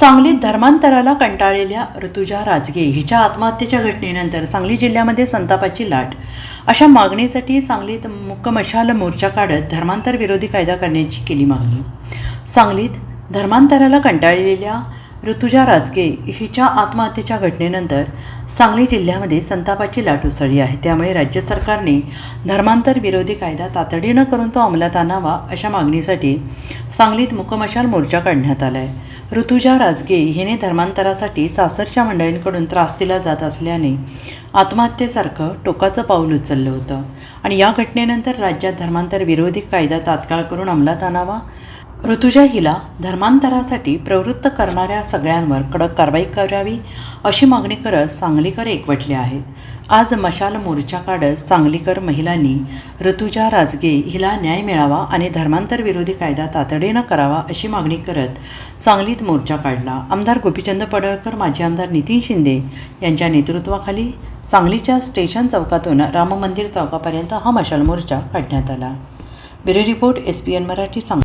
सांगलीत धर्मांतराला कंटाळलेल्या ऋतुजा राजगे हिच्या आत्महत्येच्या घटनेनंतर सांगली जिल्ह्यामध्ये संतापाची लाट. अशा मागणीसाठी सांगलीत मुक्कमशाल मोर्चा काढत धर्मांतर विरोधी कायदा करण्याची केली मागणी. सांगलीत धर्मांतराला कंटाळलेल्या ऋतुजा राजगे हिच्या आत्महत्येच्या घटनेनंतर सांगली जिल्ह्यामध्ये संतापाची लाट उसळली आहे. त्यामुळे राज्य सरकारने धर्मांतर विरोधी कायदा तातडीनं करून तो अंमलात आणावा अशा मागणीसाठी सांगलीत मुकमशाल मोर्चा काढण्यात आला आहे ऋतुजा राजगे हिने धर्मांतरासाठी सासरच्या मंडळींकडून त्रास दिला जात असल्याने आत्महत्येसारखं टोकाचं पाऊल उचललं होतं. आणि या घटनेनंतर राज्यात धर्मांतर विरोधी कायदा तात्काळ करून अंमलात आणावा ऋतुजा हिला धर्मांतरासाठी प्रवृत्त करणाऱ्या सगळ्यांवर कडक कारवाई करावी अशी मागणी करत सांगलीकर एकवटले आहेत. आज मशाल मोर्चा काढत सांगलीकर महिलांनी ऋतुजा राजगे हिला न्याय मिळावा आणि धर्मांतर विरोधी कायदा तातडीनं करावा अशी मागणी करत सांगलीत मोर्चा काढला. आमदार गोपीचंद पडळकर माजी आमदार नितीन शिंदे यांच्या नेतृत्वाखाली सांगलीच्या स्टेशन चौकातून राम मंदिर चौकापर्यंत हा मशाल मोर्चा काढण्यात आला. Bureau report S P N Marathi सांग